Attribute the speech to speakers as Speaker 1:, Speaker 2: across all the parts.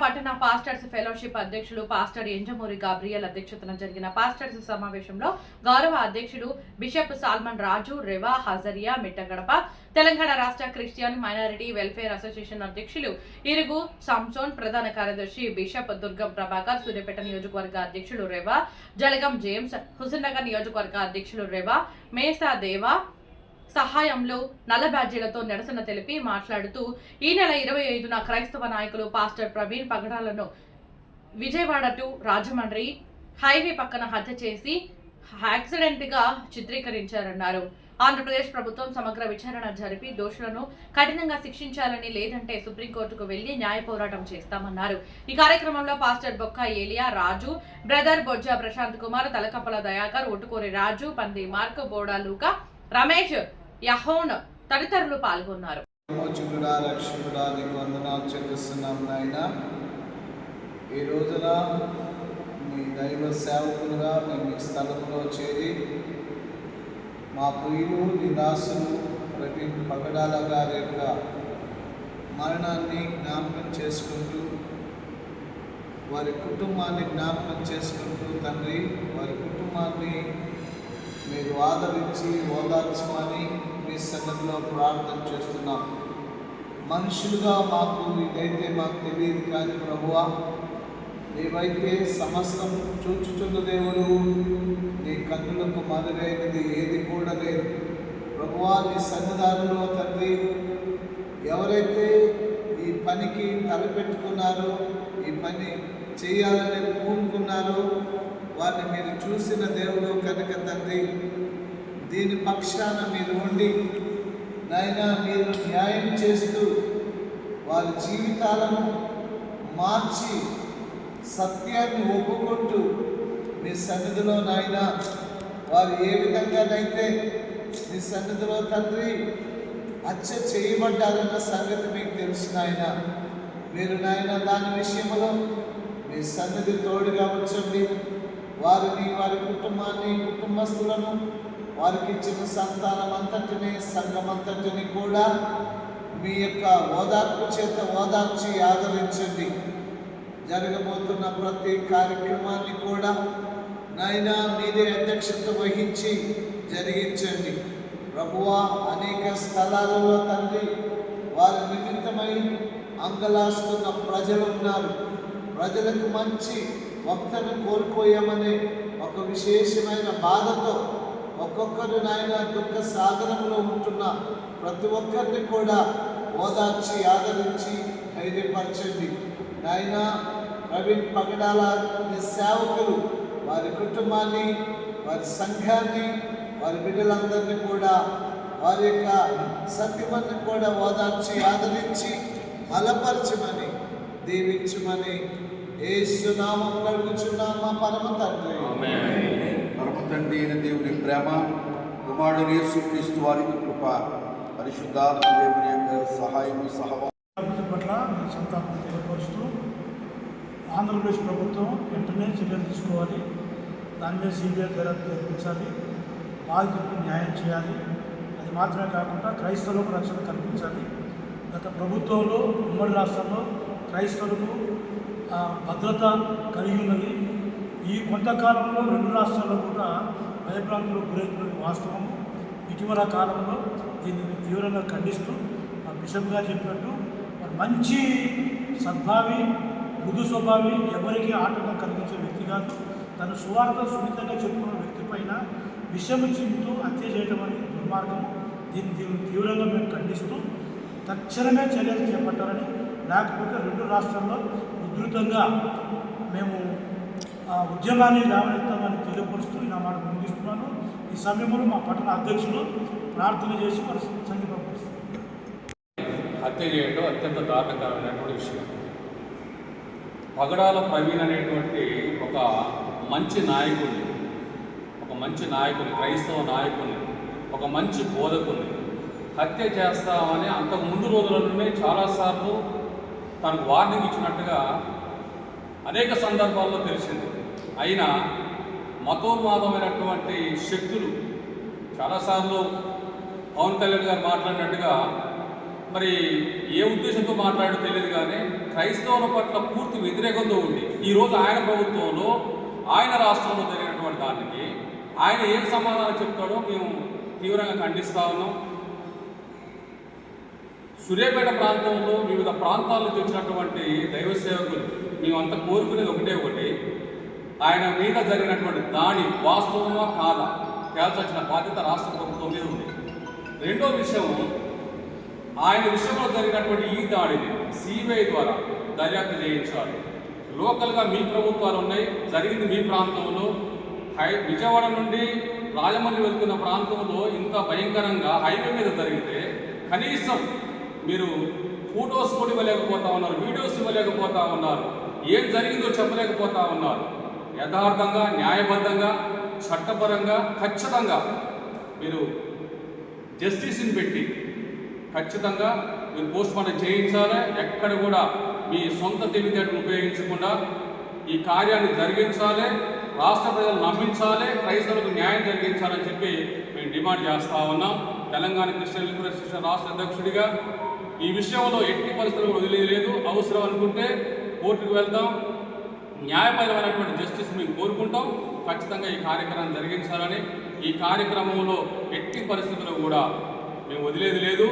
Speaker 1: పట్టణ pastors fellowship అధ్యక్షులు pastor Enjamuri Gabriel అధ్యక్షతన జరిగిన పాస్టర్స్ సమావేశంలో గౌరవ అధ్యక్షుడు బిషప్ సాల్మన్ రాజు రెవా హజరియా మిట్టగడప తెలంగాణ రాష్ట్ర క్రిస్టియన్ మైనారిటీ వెల్ఫేర్ అసోసియేషన్ అధ్యక్షులు ఇరుగు సంసోన్ ప్రధాన కార్యదర్శి బిషప్ దుర్గం ప్రభాకర్ సూర్యాపేట నియోజకవర్గ అధ్యక్షుడు రెవా జలగం జేమ్స్ హుజూర్నగర్ నియోజకవర్గ అధ్యక్షులు రెవా మేసా దేవా సహాయంలో నల్ల బ్యాడ్జీలతో నిరసన తెలిపి మాట్లాడుతూ ఈ నెల ఇరవై ఐదున క్రైస్తవ నాయకులు పాస్టర్ ప్రవీణ్ పగడాలను విజయవాడ టు రాజమండ్రి హైవే పక్కన హత్య చేసి యాక్సిడెంట్గా చిత్రీకరించారన్నారు. ఆంధ్రప్రదేశ్ ప్రభుత్వం సమగ్ర విచారణ జరిపి దోషులను కఠినంగా శిక్షించాలని లేదంటే సుప్రీంకోర్టుకు వెళ్ళి న్యాయ పోరాటం చేస్తామన్నారు. ఈ కార్యక్రమంలో pastor Bokka Eliya Raju brother Bojja Prashanth Kumar Talakappala Dayakar Otukuri Raju Pandi Mark Boda Ramesh యహోన్ తదితరులు పాల్గొన్నారు.
Speaker 2: విమోచకుడా రక్షకుడా నీకు వందనాలు చెల్లిస్తున్నాం నాయన. ఈ రోజున మీ దైవ సేవకులుగా మేము ఈ స్థలంలో చేరి మా ప్రియులు నీ దాసులు ప్రతి పగడాల గారి యొక్క మరణాన్ని జ్ఞాపకం చేసుకుంటూ వారి కుటుంబాన్ని జ్ఞాపకం చేసుకుంటూ తండ్రి వారి కుటుంబాన్ని మీరు ఆదరించి ఓదార్చమని సన్నిధిలో ప్రార్థన చేస్తున్నాం. మనుషులుగా మాకు ఇదైతే మాకు తెలియదు కానీ ప్రభువా నీవైతే సమస్తం చూచుచున్న దేవుడు నీ కన్నులకు మొదలైనది ఏది కూడా లేదు. ప్రభువా నీ సన్నిధానంలో తండ్రి ఎవరైతే ఈ పనికి తలపెట్టుకున్నారో ఈ పని చేయాలని పూనుకున్నారో వారిని మీరు చూసిన దేవుడు కనుక తండ్రి దీని పక్షాన మీరు ఉండి నైనా మీరు న్యాయం చేస్తూ వారి జీవితాలను మార్చి సత్యాన్ని ఒప్పుకుంటూ మీ సన్నిధిలో నాయన వారు ఏ విధంగానైతే మీ సన్నిధిలో తండ్రి హత్య చేయబడ్డారన్న సంగతి మీకు తెలుసు నాయన. మీరు నాయన దాని విషయంలో మీ సన్నిధి తోడుగా ఉంచండి. వారిని వారి కుటుంబాన్ని కుటుంబస్తులను వారికి ఇచ్చిన సంతానం అంతటిని సంఘమంతటిని కూడా మీ యొక్క ఓదార్పు చేత ఓదార్చి ఆదరించండి. జరగబోతున్న ప్రతి కార్యక్రమాన్ని కూడా నైనా మీరే అధ్యక్షత వహించి జరిగించండి. ప్రభువా అనేక స్థలాలలో తండ్రి వారి నిమిత్తమై అంగలాస్తున్న ప్రజలు ఉన్నారు. ప్రజలకు మంచి వక్తను కోల్పోయామనే ఒక విశేషమైన బాధతో ఒక్కొక్కరు నాయన దుఃఖ సాగరంలో ఉంటున్న. ప్రతి ఒక్కరిని కూడా ఓదార్చి ఆదరించి ధైర్యపరచండి. నాయన ప్రవీణ్ పగడాల సేవకులు వారి కుటుంబాన్ని వారి సంఘాన్ని వారి బిడ్డలందరినీ కూడా వారి యొక్క సత్యమని కూడా ఓదార్చి ఆదరించి బలపరచమని దీవించమని ఏసునామం అడుగుచున్నాం మా పరమ తండ్రి.
Speaker 3: పరమ తండ్రి అయిన దేవుని ప్రేమ కుమారుడు యేసుక్రీస్తు వారికి కృప పరిశుద్ధాత్మ దేవుని యొక్క సహాయము సహవా
Speaker 4: పట్ల సంతాపం తెలియపరుస్తూ ఆంధ్రప్రదేశ్ ప్రభుత్వం వెంటనే చర్యలు తీసుకోవాలి. దాని మీద సీబీఐ దర్యాప్తు జరిపించాలి బాధితులకు న్యాయం చేయాలి. అది మాత్రమే కాకుండా క్రైస్తవులకు రక్షణ కల్పించాలి. గత ప్రభుత్వంలో ఉమ్మడి రాష్ట్రంలో క్రైస్తవులకు భద్రత కలిగి ఉన్నది కొంతకాలంలో రెండు రాష్ట్రాల్లో కూడా భయభ్రాంతులు గురవుతున్నది వాస్తవము. ఇటీవల కాలంలో దీన్ని తీవ్రంగా ఖండిస్తూ మా బిషప్ గారు చెప్పినట్టు మంచి సద్భావి మృదు స్వభావి ఎవరికి ఆటంకం కలిగించే వ్యక్తి కాదు. తను సువార్త సున్నితంగా చెప్పుకున్న వ్యక్తి పైన విషయం హత్య చేయడం అనేది దుర్మార్గం. దీన్ని దీన్ని తీవ్రంగా మేము ఖండిస్తూ తక్షణమే చర్యలు చేపట్టాలని లేకపోతే రెండు రాష్ట్రాల్లో ఉధృతంగా మేము ఉద్యమాన్ని లేవనెత్తామని తెలియపరుస్తూ నా మాట ముగిస్తున్నాను ఈ సమయంలో మా పట్టణ అధ్యక్షులు ప్రార్థన చేసి మరి సంగీతం
Speaker 5: హత్య చేయడం అత్యంత దారుణకరమైనటువంటి విషయం. పగడాల ప్రవీణ్ అనేటువంటి ఒక మంచి నాయకుడిని ఒక మంచి నాయకుని క్రైస్తవ నాయకుని ఒక మంచి బోధకుని హత్య చేస్తామని అంతకు ముందు రోజుల నుండి చాలాసార్లు తనకు వార్నింగ్ ఇచ్చినట్టుగా అనేక సందర్భాల్లో తెలిసింది. అయినా మతోన్మాదమైనటువంటి శక్తులు చాలాసార్లు పవన్ కళ్యాణ్ గారు మాట్లాడినట్టుగా మరి ఏ ఉద్దేశంతో మాట్లాడో తెలియదు కానీ క్రైస్తవుల పట్ల పూర్తి వ్యతిరేకంతో ఉంది. ఈరోజు ఆయన ప్రభుత్వంలో ఆయన రాష్ట్రంలో జరిగినటువంటి దానికి ఆయన ఏం సమాధానం చెప్తాడో మేము తీవ్రంగా ఖండిస్తా ఉన్నాం. సూర్యాపేట ప్రాంతంలో వివిధ ప్రాంతాల నుంచి వచ్చినటువంటి దైవ సేవకులు మేమంతా కోరుకునేది ఒకటే ఒకటి. ఆయన మీద జరిగినటువంటి దాడి వాస్తవమా కాదా? తేల్చాల్సిన బాధ్యత రాష్ట్ర ప్రభుత్వం మీద ఉంది. రెండో విషయం ఆయన విషయంలో జరిగినటువంటి ఈ దాడిని సిబిఐ ద్వారా దర్యాప్తు చేయించాలి. లోకల్గా మీ ప్రభుత్వాలు ఉన్నాయి జరిగింది మీ ప్రాంతంలో. హై విజయవాడ నుండి రాజమండ్రి వెళ్తున్న ప్రాంతంలో ఇంత భయంకరంగా హైవే మీద జరిగితే కనీసం మీరు ఫొటోస్ కూడా ఇవ్వలేకపోతా ఉన్నారు వీడియోస్ ఇవ్వలేకపోతా ఉన్నారు. ఏం జరిగిందో చెప్పలేకపోతా ఉన్నారు. యథార్థంగా న్యాయబద్ధంగా చట్టపరంగా ఖచ్చితంగా మీరు జస్టిస్ని పెట్టి ఖచ్చితంగా మీరు పోస్ట్ మార్టం చేయించాలి? ఎక్కడ కూడా మీ సొంత తెలివితేటలు ఉపయోగించకుండా ఈ కార్యాన్ని జరిగించాలి రాష్ట్ర ప్రజలు నమ్మించాలి క్రైస్తవులకు న్యాయం జరిగించాలని చెప్పి మేము డిమాండ్ చేస్తూ ఉన్నాం. తెలంగాణ క్రిస్టియన్ లిబరేషన్ రాష్ట్ర అధ్యక్షుడిగా ఈ విషయంలో ఎట్టి పరిస్థితులు వదిలేదు. అవసరం అనుకుంటే కోర్టుకు వెళ్తాం న్యాయపరమైనటువంటి జస్టిస్ మేము కోరుకుంటాం. ఖచ్చితంగా ఈ కార్యక్రమం జరిగించాలని. ఈ కార్యక్రమంలో ఎట్టి పరిస్థితుల్లో కూడా మేము వదిలేది లేదు.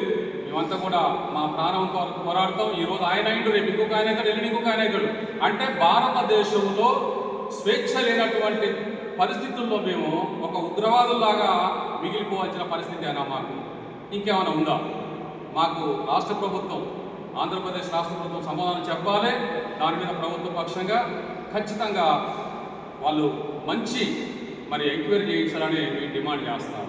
Speaker 5: మేమంతా కూడా మా ప్రాణంతో పోరాడతాం. ఈరోజు ఆయన అయిండు రేపు ఇంకొక ఆయన అవుతాడు ఎల్లుండి ఇంకొక ఆయన అవుతాడు. అంటే భారతదేశంలో స్వేచ్ఛ లేనటువంటి పరిస్థితుల్లో మేము ఒక ఉగ్రవాదుల్లాగా మిగిలిపోవాల్సిన పరిస్థితి అయినా మాకు ఇంకేమైనా ఉందా? మాకు రాష్ట్ర ప్రభుత్వం ఆంధ్రప్రదేశ్ రాష్ట్ర ప్రభుత్వం సమాధానం చెప్పాలి. దాని మీద ప్రభుత్వ పక్షంగా ఖచ్చితంగా వాళ్ళు మంచి మరి ఎంక్వైరీ చేయించాలని మేము డిమాండ్ చేస్తాం.